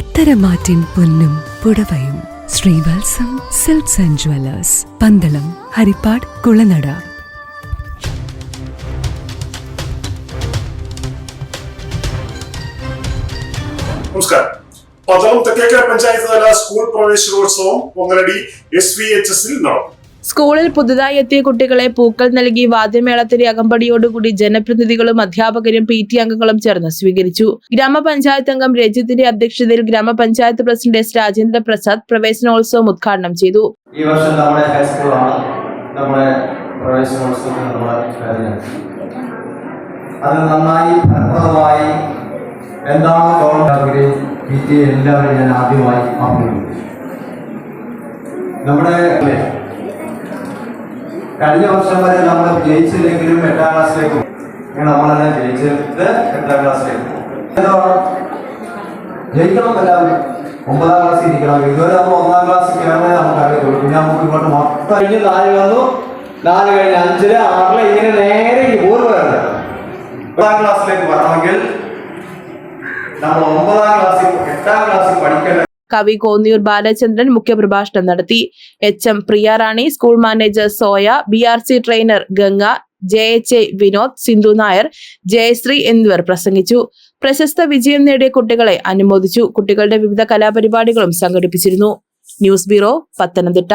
പത്തരമാറ്റിൻ പൊന്നും പുടവയും. Srivatsam silks and jewellers Pandalam Harippad Kulanada. നമസ്കാരം. പഞ്ചായത്ത് തല സ്കൂൾ പ്രവേശനോത്സവം പൊങ്ങലടി എസ് വി എച്ച് എസിൽ നടന്നു. സ്കൂളിൽ പുതുതായി എത്തിയ കുട്ടികളെ പൂക്കൾ നൽകി വാദ്യമേളത്തിന്റെ അകമ്പടിയോടുകൂടി ജനപ്രതിനിധികളും അധ്യാപകരും പി ടി അംഗങ്ങളും ചേർന്ന് സ്വീകരിച്ചു. ഗ്രാമപഞ്ചായത്ത് അംഗം രജിത്തിന്റെ അധ്യക്ഷതയിൽ ഗ്രാമപഞ്ചായത്ത് പ്രസിഡന്റ് എസ് രാജേന്ദ്ര പ്രസാദ് പ്രവേശനോത്സവം ഉദ്ഘാടനം ചെയ്തു. ഈ വർഷം നമ്മുടെ നമ്മുടെ ഞാൻ ആദ്യമായി നമ്മുടെ കഴിഞ്ഞ വർഷം വരെ നമ്മൾ ജയിച്ചില്ലെങ്കിലും എട്ടാം ക്ലാസ്സിലേക്ക് പോകും. നമ്മളെല്ലാം ജയിച്ചിട്ട് എട്ടാം ക്ലാസ്സിലേക്ക് പോകും. ജയിക്കണം എല്ലാവരും ഒമ്പതാം ക്ലാസ്സിൽ ഇരിക്കണം. ഇതുവരെ നമ്മൾ ഒന്നാം ക്ലാസ്സിൽ കയറുന്നേ നമുക്ക് അറിയത്തുള്ളൂ പിന്നെ നമുക്ക് ഇങ്ങോട്ട് മൊത്തം കഴിഞ്ഞ് നാല് വന്നു. നാല് കഴിഞ്ഞ് അഞ്ചിൽ ആറിൽ ഇങ്ങനെ നേരെ വരണം ഒമ്പതാം ക്ലാസ്സിലേക്ക് വരണമെങ്കിൽ നമ്മൾ ഒമ്പതാം ക്ലാസ്സിൽ എട്ടാം ക്ലാസ്സിൽ പഠിക്കേണ്ട കവി കോന്നിയൂർ ബാലചന്ദ്രൻ മുഖ്യപ്രഭാഷണം നടത്തി. H M Priyarani school manager Soya B R C trainer Ganga J H A Vinod Sindhu Nair Jayasree എന്നിവർ പ്രസംഗിച്ചു. പ്രശസ്ത വിജയം നേടിയ കുട്ടികളെ അനുമോദിച്ചു. കുട്ടികളുടെ വിവിധ കലാപരിപാടികളും സംഘടിപ്പിച്ചിരുന്നു. News bureau Pathanamthitta.